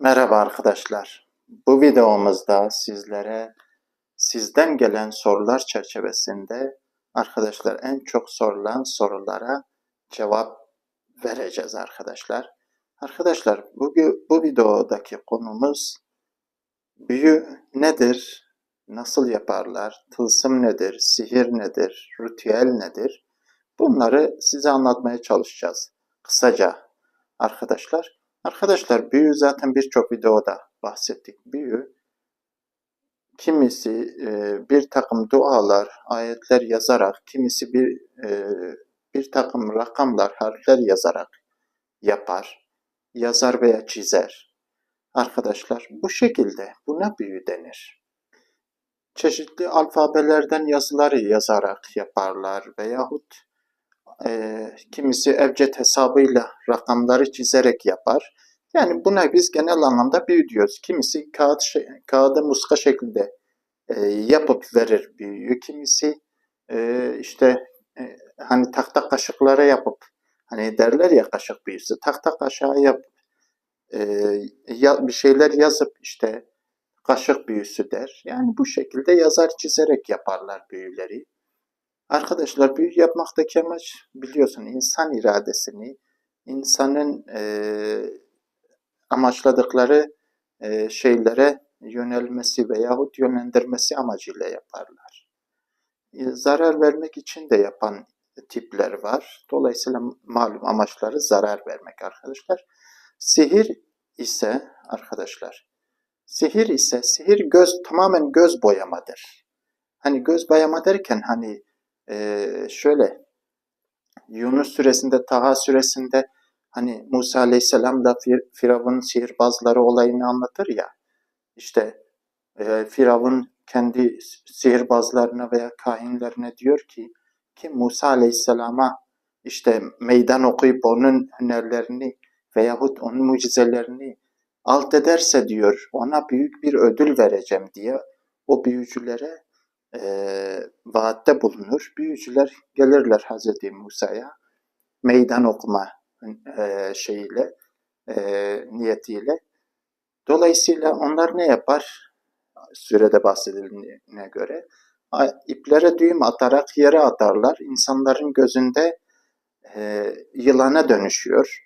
Merhaba arkadaşlar. Bu videomuzda sizlere sizden gelen sorular çerçevesinde arkadaşlar en çok sorulan sorulara cevap vereceğiz arkadaşlar. Arkadaşlar bugün bu videodaki konumuz büyü nedir? Nasıl yaparlar? Tılsım nedir? Sihir nedir? Ritüel nedir? Bunları size anlatmaya çalışacağız. Kısaca arkadaşlar. Arkadaşlar büyü zaten birçok videoda bahsettik. Büyü kimisi e, bir takım dualar, ayetler yazarak, kimisi bir e, bir takım rakamlar, harfler yazarak yapar. Yazar veya çizer. Arkadaşlar bu şekilde buna büyü denir. Çeşitli alfabelerden yazıları yazarak yaparlar veyahut e, kimisi evcet hesabıyla rakamları çizerek yapar. Yani buna biz genel anlamda büyü diyoruz. Kimisi kağıt şey, kağıda muska şeklinde e, yapıp verir büyüyü. Kimisi e, işte e, hani tahta kaşıklara yapıp hani derler ya kaşık büyüsü. Tahta kaşığa yapıp e, ya, bir şeyler yazıp işte kaşık büyüsü der. Yani bu şekilde yazar çizerek yaparlar büyüleri. Arkadaşlar büyü yapmaktaki amaç biliyorsun insan iradesini, insanın e, amaçladıkları e, şeylere yönelmesi veyahut yönlendirmesi amacıyla yaparlar. E, zarar vermek için de yapan tipler var. Dolayısıyla malum amaçları zarar vermek arkadaşlar. Sihir ise arkadaşlar, sihir ise sihir göz tamamen göz boyamadır. Hani göz boyama derken hani e, şöyle Yunus suresinde, Taha suresinde hani Musa aleyhisselam da Fir Firavun sihirbazları olayını anlatır ya. İşte e, Firavun kendi sihirbazlarına veya kahinlerine diyor ki ki Musa aleyhisselama işte meydan okuyup onun hünerlerini veyahut onun mucizelerini alt ederse diyor ona büyük bir ödül vereceğim diye o büyücülere e, vaatte bulunur. Büyücüler gelirler Hazreti Musa'ya meydan okuma e, şeyiyle, e, niyetiyle. Dolayısıyla onlar ne yapar? Sürede bahsedildiğine göre iplere düğüm atarak yere atarlar. İnsanların gözünde e, yılana dönüşüyor.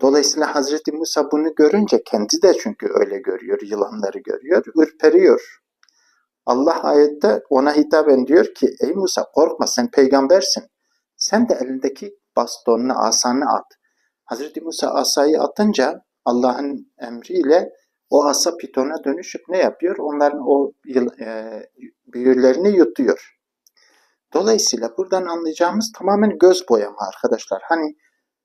Dolayısıyla Hazreti Musa bunu görünce kendi de çünkü öyle görüyor, yılanları görüyor, ürperiyor. Allah ayette ona hitaben diyor ki ey Musa korkma sen peygambersin. Sen de elindeki bastonunu, asanı at. Hazreti Musa asayı atınca Allah'ın emriyle o asa pitona dönüşüp ne yapıyor? Onların o e, büyülerini yutuyor. Dolayısıyla buradan anlayacağımız tamamen göz boyama arkadaşlar. Hani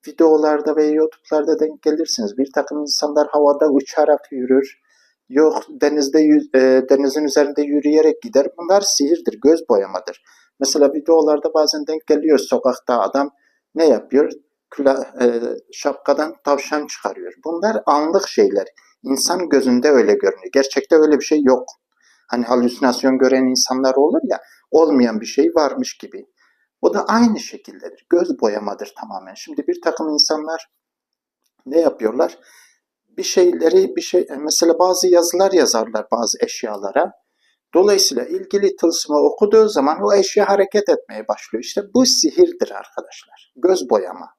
videolarda ve YouTube'larda denk gelirsiniz. Bir takım insanlar havada uçarak yürür. Yok denizde e, denizin üzerinde yürüyerek gider. Bunlar sihirdir, göz boyamadır. Mesela videolarda bazen denk geliyor sokakta adam ne yapıyor? Kula, e, şapkadan tavşan çıkarıyor. Bunlar anlık şeyler. İnsan gözünde öyle görünüyor. Gerçekte öyle bir şey yok. Hani halüsinasyon gören insanlar olur ya, olmayan bir şey varmış gibi. O da aynı şekildedir. Göz boyamadır tamamen. Şimdi bir takım insanlar ne yapıyorlar? Bir şeyleri, bir şey, mesela bazı yazılar yazarlar bazı eşyalara. Dolayısıyla ilgili tılsımı okuduğu zaman o eşya hareket etmeye başlıyor. İşte bu sihirdir arkadaşlar. Göz boyama.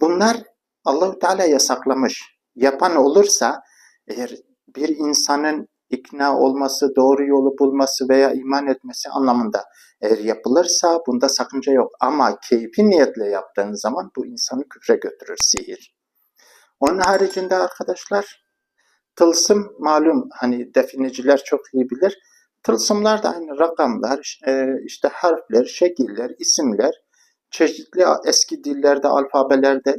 Bunlar Allahu Teala yasaklamış. Yapan olursa eğer bir insanın ikna olması, doğru yolu bulması veya iman etmesi anlamında eğer yapılırsa bunda sakınca yok. Ama keyfi niyetle yaptığın zaman bu insanı küfre götürür sihir. Onun haricinde arkadaşlar Tılsım malum hani definiciler çok iyi bilir. Tılsımlar da aynı rakamlar, e, işte harfler, şekiller, isimler, çeşitli eski dillerde, alfabelerde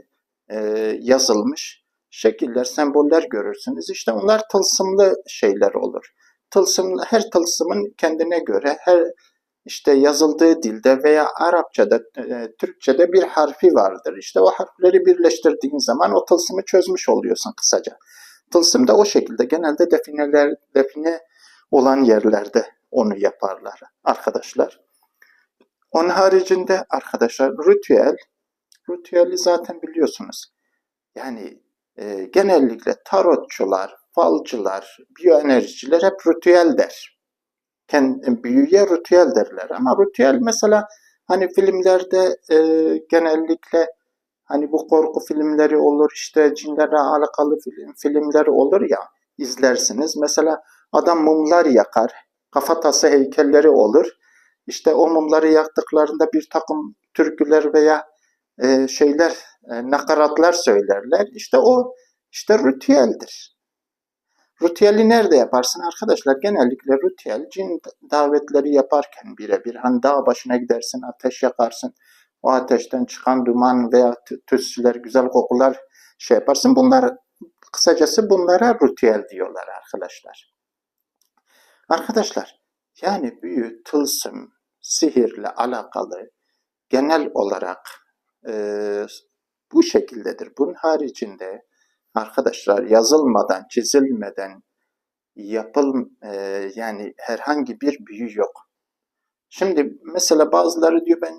e, yazılmış şekiller, semboller görürsünüz. İşte onlar tılsımlı şeyler olur. Tılsım, her tılsımın kendine göre, her işte yazıldığı dilde veya Arapçada, e, Türkçede bir harfi vardır. İşte o harfleri birleştirdiğin zaman o tılsımı çözmüş oluyorsun kısaca. Tılsım da o şekilde genelde defineler, define olan yerlerde onu yaparlar arkadaşlar. Onun haricinde arkadaşlar ritüel, ritüeli zaten biliyorsunuz. Yani e, genellikle tarotçular, falcılar, biyoenerjiciler hep ritüel der. Kendi, büyüye ritüel derler. Ama ritüel mesela hani filmlerde e, genellikle hani bu korku filmleri olur işte cinlerle alakalı film, filmler olur ya izlersiniz. Mesela adam mumlar yakar, kafatası heykelleri olur. İşte o mumları yaktıklarında bir takım türküler veya e, şeyler, e, nakaratlar söylerler. İşte o işte ritüeldir. Ritüeli nerede yaparsın arkadaşlar? Genellikle ritüel cin davetleri yaparken birebir. Hani dağ başına gidersin, ateş yakarsın. O ateşten çıkan duman veya tütsüler, güzel kokular şey yaparsın. Bunlar kısacası bunlara ritüel diyorlar arkadaşlar. Arkadaşlar yani büyü, tılsım, sihirle alakalı genel olarak e, bu şekildedir. Bunun haricinde arkadaşlar yazılmadan, çizilmeden yapıl e, yani herhangi bir büyü yok. Şimdi mesela bazıları diyor ben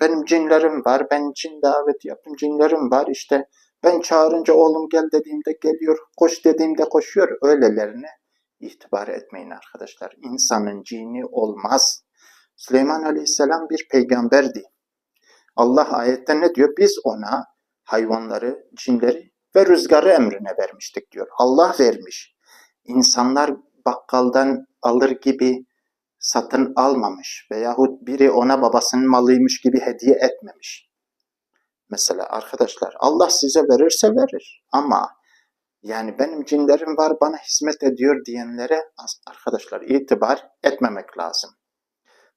benim cinlerim var, ben cin davet yaptım, cinlerim var işte ben çağırınca oğlum gel dediğimde geliyor, koş dediğimde koşuyor. Öylelerine itibar etmeyin arkadaşlar. İnsanın cini olmaz. Süleyman Aleyhisselam bir peygamberdi. Allah ayette ne diyor? Biz ona hayvanları, cinleri ve rüzgarı emrine vermiştik diyor. Allah vermiş. İnsanlar bakkaldan alır gibi satın almamış veyahut biri ona babasının malıymış gibi hediye etmemiş. Mesela arkadaşlar Allah size verirse verir ama yani benim cinlerim var bana hizmet ediyor diyenlere arkadaşlar itibar etmemek lazım.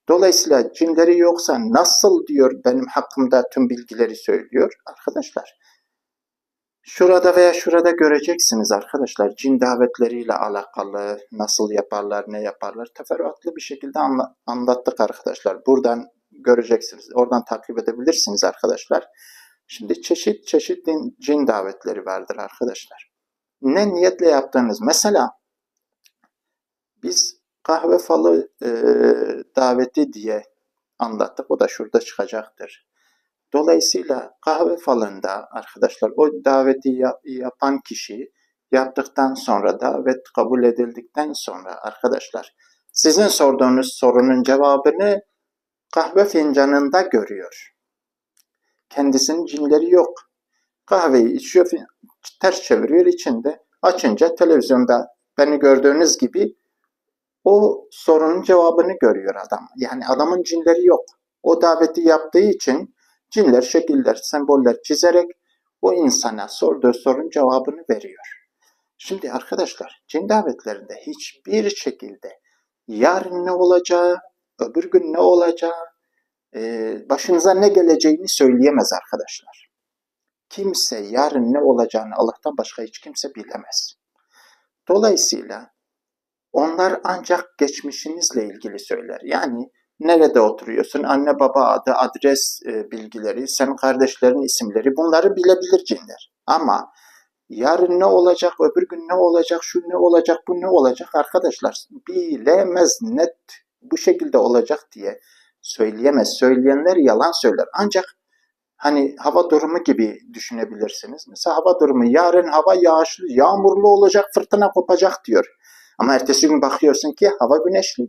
Dolayısıyla cinleri yoksa nasıl diyor benim hakkımda tüm bilgileri söylüyor arkadaşlar. Şurada veya şurada göreceksiniz arkadaşlar cin davetleriyle alakalı nasıl yaparlar, ne yaparlar teferruatlı bir şekilde anlattık arkadaşlar. Buradan göreceksiniz, oradan takip edebilirsiniz arkadaşlar. Şimdi çeşit çeşit cin davetleri vardır arkadaşlar. Ne niyetle yaptığınız, mesela biz kahve falı e, daveti diye anlattık. O da şurada çıkacaktır. Dolayısıyla kahve falında arkadaşlar o daveti yapan kişi yaptıktan sonra davet kabul edildikten sonra arkadaşlar sizin sorduğunuz sorunun cevabını kahve fincanında görüyor. Kendisinin cinleri yok. Kahveyi içiyor, ters çeviriyor içinde. Açınca televizyonda beni gördüğünüz gibi o sorunun cevabını görüyor adam. Yani adamın cinleri yok. O daveti yaptığı için cinler, şekiller, semboller çizerek o insana sorduğu sorun cevabını veriyor. Şimdi arkadaşlar cin davetlerinde hiçbir şekilde yarın ne olacağı, öbür gün ne olacağı, e, başınıza ne geleceğini söyleyemez arkadaşlar. Kimse yarın ne olacağını Allah'tan başka hiç kimse bilemez. Dolayısıyla onlar ancak geçmişinizle ilgili söyler. Yani nerede oturuyorsun, anne baba adı, adres e, bilgileri, senin kardeşlerin isimleri bunları bilebilir cinler. Ama yarın ne olacak, öbür gün ne olacak, şu ne olacak, bu ne olacak arkadaşlar bilemez net bu şekilde olacak diye söyleyemez. Söyleyenler yalan söyler. Ancak hani hava durumu gibi düşünebilirsiniz. Mesela hava durumu yarın hava yağışlı, yağmurlu olacak, fırtına kopacak diyor. Ama ertesi gün bakıyorsun ki hava güneşli.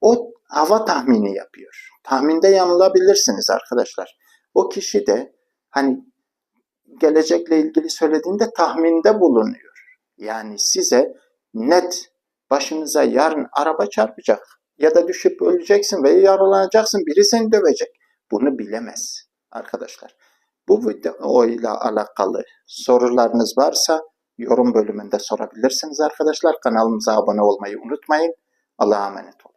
O hava tahmini yapıyor. Tahminde yanılabilirsiniz arkadaşlar. O kişi de hani gelecekle ilgili söylediğinde tahminde bulunuyor. Yani size net başınıza yarın araba çarpacak ya da düşüp öleceksin veya yaralanacaksın biri seni dövecek. Bunu bilemez arkadaşlar. Bu video ile alakalı sorularınız varsa yorum bölümünde sorabilirsiniz arkadaşlar. Kanalımıza abone olmayı unutmayın. Allah'a emanet olun.